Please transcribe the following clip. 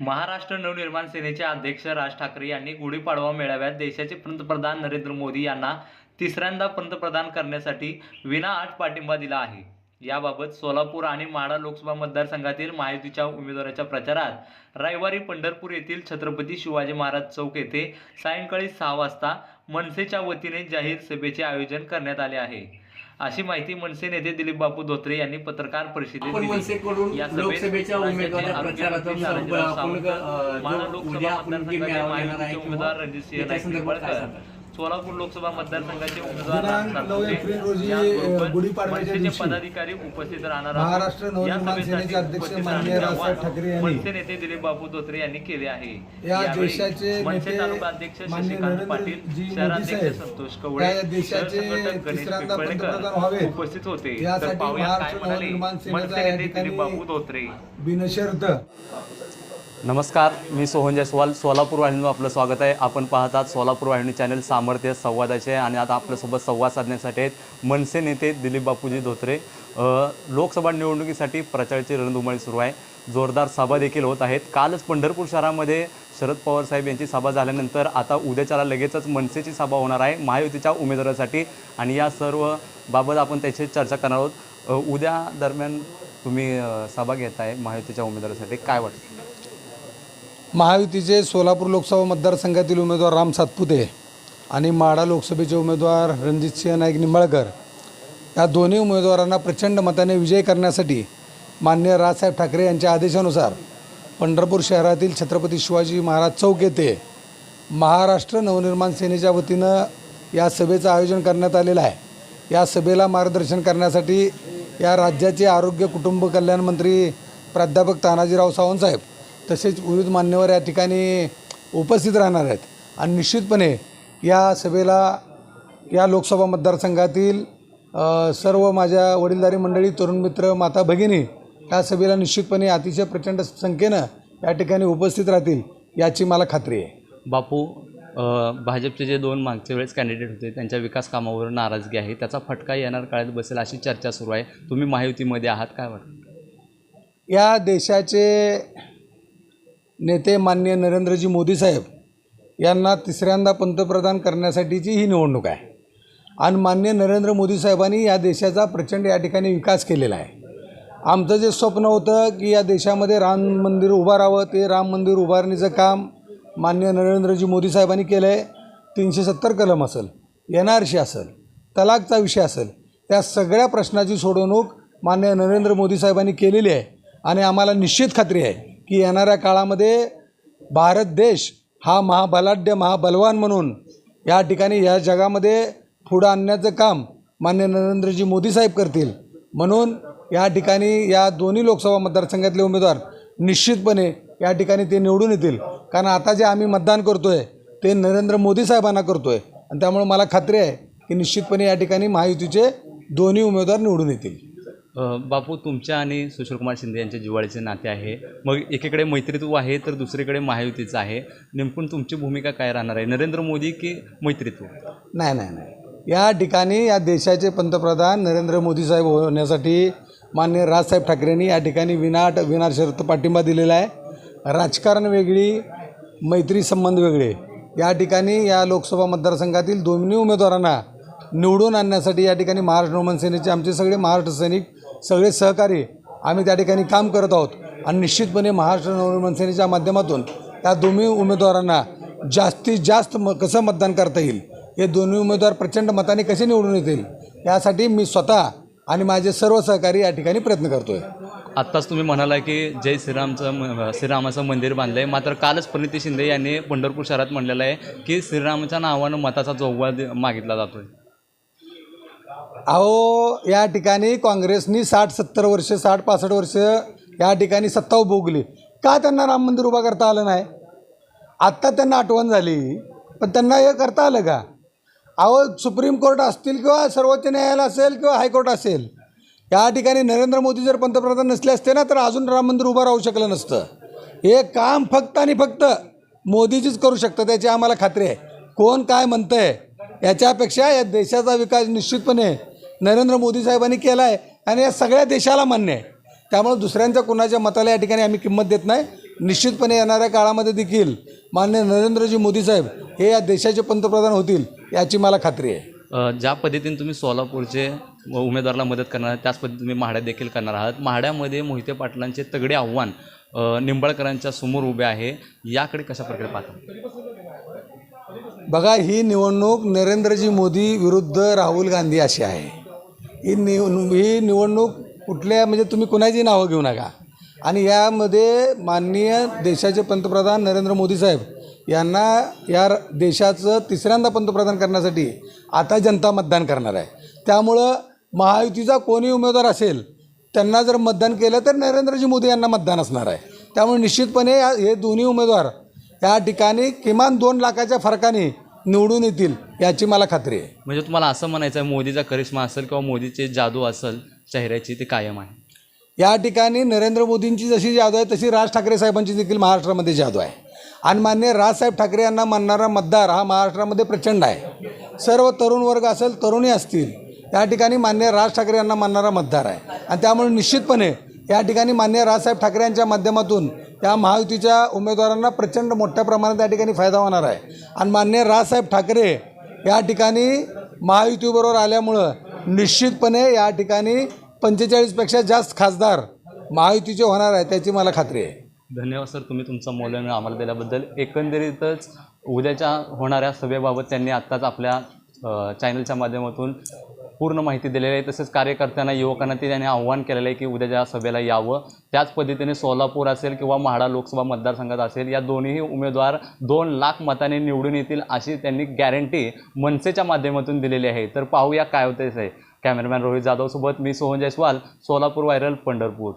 महाराष्ट्र नवनिर्माण सेनेचे अध्यक्ष राज ठाकरे यांनी गुढीपाडवा मेळाव्यात देशाचे पंतप्रधान नरेंद्र मोदी यांना तिसऱ्यांदा पंतप्रधान करण्यासाठी विनाआट पाठिंबा दिला आहे. याबाबत सोलापूर आणि माढा लोकसभा मतदारसंघातील महायुतीच्या उमेदवाराच्या प्रचारात रविवारी पंढरपूर येथील छत्रपती शिवाजी महाराज चौक येथे सायंकाळी सहा वाजता मनसेच्या वतीने जाहीर सभेचे आयोजन करण्यात आले आहे. अशी माहिती मनसे नेते दिलीप बापू धोत्रे यांनी पत्रकार परिषदेत दिली या महायुतीचे उमेदवार किंवा रणजितसिंह त्याच्या नाईक निंबाळकर? सोलापूर लोकसभा मतदारसंघाचे उमेदवार मनसेचे पदाधिकारी उपस्थित राहणार या सभेसाठी उपस्थित राहण्याचे मनसे नेते दिलीप बापू धोत्रे यांनी केले आहे. यावेळी मनसे तालुका अध्यक्ष शशिकांत पाटील शहराध्यक्ष संतोष कवळे शहरसंघटक गणेश पिंपळेकर उपस्थित होते. तर पाहूया काय म्हणाले मनसे नेते दिलीप बापू धोत्रे. बिनशर्त. नमस्कार मी सोहन जयस्वाल सोलापूर वाहिनीवर आपलं स्वागत आहे. आपण पाहतात सोलापूर वाहिनी चॅनल सामर्थ्य संवादाचे आणि आता आपल्यासोबत संवाद साधण्यासाठी आहेत मनसे नेते दिलीप बापूजी धोत्रे. लोकसभा निवडणुकीसाठी प्रचाराची रणधुमाळी सुरू आहे. जोरदार सभा देखील होत आहेत. कालच पंढरपूर शहरामध्ये शरद पवार साहेब यांची सभा झाल्यानंतर आता उद्याच्याला लगेचच मनसेची सभा होणार आहे महायुतीच्या उमेदवारासाठी. आणि या सर्व बाबत आपण त्याची चर्चा करणार आहोत. उद्या दरम्यान तुम्ही सभा घेत आहे महायुतीच्या उमेदवारासाठी. काय वाटतं? महायुतीचे सोलापूर लोकसभा मतदारसंघातील उमेदवार राम सातपुते आणि माढा लोकसभेचे उमेदवार रणजितसिंह नाईक निंबाळकर. या दोन्ही उमेदवारांना प्रचंड मताने विजय करण्यासाठी मान्य राजसाहेब ठाकरे यांच्या आदेशानुसार पंढरपूर शहरातील छत्रपती शिवाजी महाराज चौक येथे महाराष्ट्र नवनिर्माण सेनेच्या वतीनं या सभेचं आयोजन करण्यात आलेलं आहे. या सभेला मार्गदर्शन करण्यासाठी या राज्याचे आरोग्य कुटुंब कल्याण मंत्री प्राध्यापक तानाजीराव सावंतसाहेब तसेच विविध मान्यवर या ठिकाणी उपस्थित राहणार आहेत. आणि निश्चितपणे या सभेला या लोकसभा मतदारसंघातील सर्व माझ्या वडीलधारी मंडळी तरुण मित्र माता भगिनी या सभेला निश्चितपणे अतिशय प्रचंड संख्येनं या ठिकाणी उपस्थित राहतील याची मला खात्री आहे. बापू भाजपचे जे दोन मागच्या वेळेस कॅन्डिडेट होते त्यांच्या विकास कामावर नाराजगी आहे. त्याचा फटका येणार काळात बसेल अशी चर्चा सुरू आहे. तुम्ही महायुतीमध्ये आहात काय वाटतं? या देशाचे नेते मान्य नरेंद्रजी मोदी साहेब यांना तिसऱ्यांदा पंतप्रधान करण्यासाठीची ही निवडणूक आहे. आणि मान्य नरेंद्र मोदी साहेबांनी या देशाचा प्रचंड या ठिकाणी विकास केलेला आहे. आमचं जे स्वप्न होतं की या देशामध्ये राम मंदिर उभं ते राम मंदिर उभारणीचं काम मान्य नरेंद्रजी मोदी साहेबांनी केलं आहे तीनशे सत्तर कलम असेल एन आर सी असेल तलाकचा विषय असेल त्या सगळ्या प्रश्नाची सोडवणूक मान्य नरेंद्र मोदी साहेबांनी केलेली आहे आणि आम्हाला निश्चित खात्री आहे. की येणाऱ्या काळामध्ये भारत देश हा महाबलाढ्य महाबलवान म्हणून या ठिकाणी या जगामध्ये पुढं आणण्याचं काम मान्य नरेंद्रजी मोदी साहेब करतील. म्हणून या ठिकाणी या दोन्ही लोकसभा मतदारसंघातले उमेदवार निश्चितपणे या ठिकाणी ते निवडून येतील. कारण आता जे आम्ही मतदान करतो आहे ते नरेंद्र मोदी साहेबांना करतो आहे आणि त्यामुळे मला खात्री आहे की निश्चितपणे या ठिकाणी महायुतीचे दोन्ही उमेदवार निवडून येतील. बापू तुमच्या आणि सुशीलकुमार शिंदे यांच्या जिव्हाळीचे नाते आहे. मग एकीकडे मैत्रीत्व आहे तर दुसरीकडे महायुतीचं आहे. नेमकून तुमची भूमिका काय राहणार आहे? नरेंद्र मोदी की मैत्रीत्व नाही नाही नाही. या ठिकाणी या देशाचे पंतप्रधान नरेंद्र मोदी साहेब होण्यासाठी मान्य राजसाहेब ठाकरेंनी या ठिकाणी विनाट विनाशर्त पाठिंबा दिलेला आहे. राजकारण वेगळी मैत्री संबंध वेगळे. या ठिकाणी या लोकसभा मतदारसंघातील दोन्ही उमेदवारांना निवडून आणण्यासाठी या ठिकाणी महाराष्ट्र नवमन सेनेचे आमचे सगळे महाराष्ट्र सैनिक सगळे सहकारी आम्ही त्या ठिकाणी काम करत आहोत. आणि निश्चितपणे महाराष्ट्र नवनिर्माण सेनेच्या माध्यमातून त्या दोन्ही उमेदवारांना जास्तीत जास्त म कसं मतदान करता येईल? हे दोन्ही उमेदवार प्रचंड मताने कसे निवडून येतील? यासाठी मी स्वतः आणि माझे सर्व सहकारी या ठिकाणी प्रयत्न करतो आहे आत्ताच तुम्ही म्हणाला की जय श्रीरामचं म- श्रीरामाचं मंदिर बांधलं आहे मात्र कालच प्रणिती शिंदे यांनी पंढरपूर शहरात म्हणलेलं आहे की श्रीरामाच्या नावानं मताचा जोगवा मागितला जातो आहे अहो या ठिकाणी काँग्रेसनी साठ सत्तर वर्ष साठ पासष्ट वर्ष या ठिकाणी सत्ता उभोगली का त्यांना राम मंदिर उभा करता आलं नाही? आत्ता त्यांना आठवण झाली पण त्यांना हे करता आलं का? अहो सुप्रीम कोर्ट असतील किंवा सर्वोच्च न्यायालय असेल किंवा हायकोर्ट असेल या ठिकाणी नरेंद्र मोदी जर पंतप्रधान नसले असते ना तर अजून राम मंदिर उभं राहू शकलं नसतं. हे काम फक्त आणि फक्त मोदीजीच करू शकतं त्याची आम्हाला खात्री आहे. कोण काय म्हणतं आहे याच्यापेक्षा या देशाचा विकास निश्चितपणे नरेंद्र मोदी साहेबांनी केला आहे आणि या सगळ्या देशाला मान्य आहे. त्यामुळे दुसऱ्यांच्या कुणाच्या मताला या ठिकाणी आम्ही किंमत देत नाही. निश्चितपणे येणाऱ्या काळामध्ये देखील मान्य नरेंद्रजी मोदी साहेब हे या देशाचे पंतप्रधान होतील याची मला खात्री आहे. ज्या पद्धतीने तुम्ही सोलापूरचे उमेदवाराला मदत करणार आहात त्याच पद्धतीने तुम्ही म्हाड्यात देखील करणार आहात. म्हाड्यामध्ये मोहिते पाटलांचे तगडे आव्हान निंबाळकरांच्या समोर उभे आहे याकडे कशा प्रकारे पाहता? बघा ही निवडणूक नरेंद्रजी मोदी विरुद्ध राहुल गांधी अशी आहे. ही निव ही निवडणूक कुठल्या म्हणजे तुम्ही कुणाची नावं घेऊ नका. आणि यामध्ये माननीय देशाचे पंतप्रधान नरेंद्र मोदी साहेब यांना या र- देशाचं तिसऱ्यांदा पंतप्रधान करण्यासाठी आता जनता मतदान करणार आहे. त्यामुळं महायुतीचा कोणी उमेदवार असेल त्यांना जर मतदान केलं तर नरेंद्रजी मोदी यांना मतदान असणार आहे. त्यामुळे निश्चितपणे हे दोन्ही उमेदवार या ठिकाणी किमान दोन लाखाच्या फरकाने निवडून येतील याची मला खात्री आहे. म्हणजे तुम्हाला असं म्हणायचं आहे मोदीचा करिश्मा असेल किंवा मोदीचे जादू असेल चेहऱ्याची ती कायम आहे. या ठिकाणी नरेंद्र मोदींची जशी जादू आहे तशी राज ठाकरे साहेबांची देखील महाराष्ट्रामध्ये जादू आहे. आणि मान्य राजसाहेब ठाकरे यांना मानणारा मतदार हा महाराष्ट्रामध्ये प्रचंड आहे. सर्व तरुण वर्ग असेल तरुणी असतील या ठिकाणी मान्य राज ठाकरे यांना मानणारा मतदार आहे. आणि त्यामुळे निश्चितपणे या ठिकाणी मान्य राजसाहेब ठाकरे यांच्या माध्यमातून या महायुतीच्या उमेदवारांना प्रचंड मोठ्या प्रमाणात या ठिकाणी फायदा होणार आहे. आणि मान्य राजसाहेब ठाकरे या ठिकाणी महायुतीबरोबर आल्यामुळं निश्चितपणे या ठिकाणी पंचेचाळीसपेक्षा जास्त खासदार महायुतीचे होणार आहे त्याची मला खात्री आहे. धन्यवाद सर तुम्ही तुमचा मौल्यवेळ आम्हाला दिल्याबद्दल. एकंदरीतच उद्याच्या होणाऱ्या सभेबाबत त्यांनी आत्ताच आपल्या चॅनलच्या माध्यमातून पूर्ण माहिती दिलेली आहे. तसेच कार्यकर्त्यांना युवकांना ते त्यांनी आव्हान केलेलं आहे की उद्या ज्या सभेला यावं त्याच पद्धतीने सोलापूर असेल किंवा म्हाडा लोकसभा मतदारसंघात असेल या दोन्ही उमेदवार दोन लाख मताने निवडून येतील अशी त्यांनी गॅरंटी मनसेच्या माध्यमातून दिलेली आहे. तर पाहूया काय होतं आहे कॅमेरामॅन रोहित जाधवसोबत मी सोहन जयस्वाल सोलापूर व्हायरल पंढरपूर.